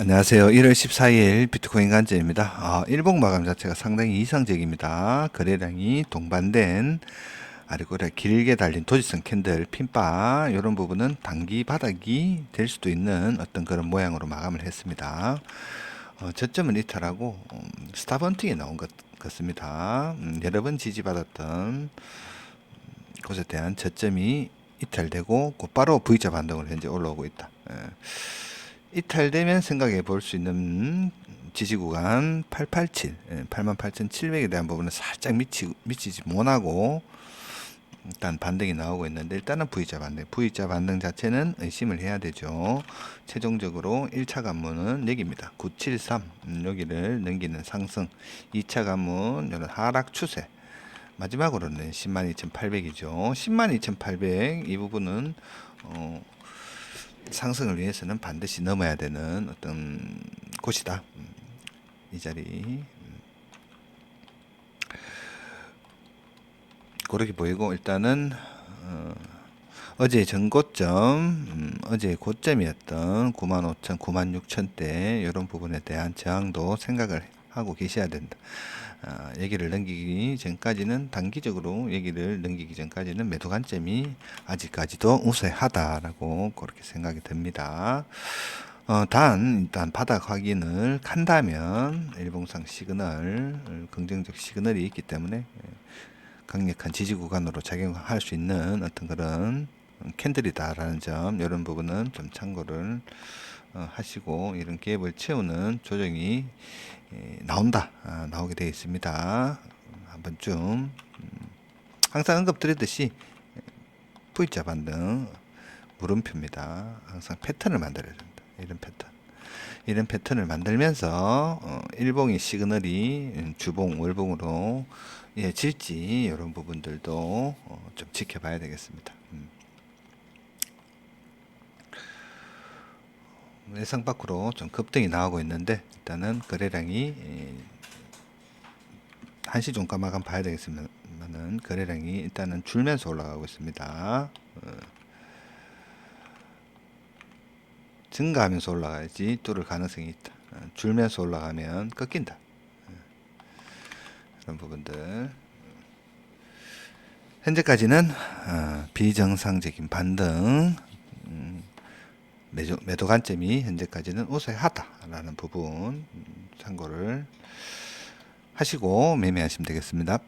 안녕하세요. 1월 14일 비트코인 관점입니다. 아, 일봉 마감 자체가 상당히 이상적입니다. 거래량이 동반된 아래고래 길게 달린 도지선 캔들, 핀바 이런 부분은 단기 바닥이 될 수도 있는 어떤 그런 모양으로 마감을 했습니다. 어, 저점은 이탈하고 음, 스타번팅이 나온 것 같습니다. 음, 여러 번 지지받았던 곳에 대한 저점이 이탈되고 곧바로 V자 반등으로 현재 올라오고 있다. 예. 이탈되면 생각해 볼 수 있는 지지 구간 887, 예, 88,700에 대한 부분은 살짝 미치, 미치지 못하고 일단 반등이 나오고 있는데 일단은 V자 반등, V자 반등 자체는 의심을 해야 되죠. 최종적으로 1차 관문은 여기입니다. 973 음, 여기를 넘기는 상승, 2차 관문 이런 하락 추세. 마지막으로는 102,800이죠. 102,800 이 부분은 어, 상승을 위해서는 반드시 넘어야 되는 어떤 곳이다. 음, 이 자리. 음. 그렇게 보이고 일단은 어, 어제 전고점, 음, 어제 고점이었던 95,000, 96,000대 이런 부분에 대한 저항도 생각을 하고 계셔야 된다. 아, 얘기를 넘기기 전까지는 단기적으로 얘기를 넘기기 전까지는 매도 관점이 아직까지도 우세하다라고 그렇게 생각이 듭니다. 어, 단 일단 바닥 확인을 한다면 일봉상 시그널 긍정적 시그널이 있기 때문에 예, 강력한 지지 구간으로 작용할 수 있는 어떤 그런 캔들이다라는 점 이런 부분은 좀 참고를 어, 하시고 이런 갭을 채우는 조정이 예, 나온다. 아, 나오게 되어 있습니다. 한 번쯤 음, 항상 언급드렸듯이 V자 반등 물음표입니다. 항상 패턴을 만들어야 된다. 이런 패턴. 이런 패턴을 만들면서 어, 일봉의 시그널이 음, 주봉 월봉으로 예, 질지 이런 부분들도 어, 좀 지켜봐야 되겠습니다. 예상 밖으로 좀 급등이 나오고 있는데 일단은 거래량이 예, 한시 종가 마감 봐야 되겠습니다만은 거래량이 일단은 줄면서 올라가고 있습니다. 어. 증가하면서 올라가야지 뚫을 가능성이 있다. 어, 줄면서 올라가면 꺾인다. 어, 그런 부분들. 현재까지는 어, 비정상적인 반등, 음, 매도, 매도 관점이 현재까지는 우세하다라는 부분 음, 참고를 하시고 매매하시면 되겠습니다.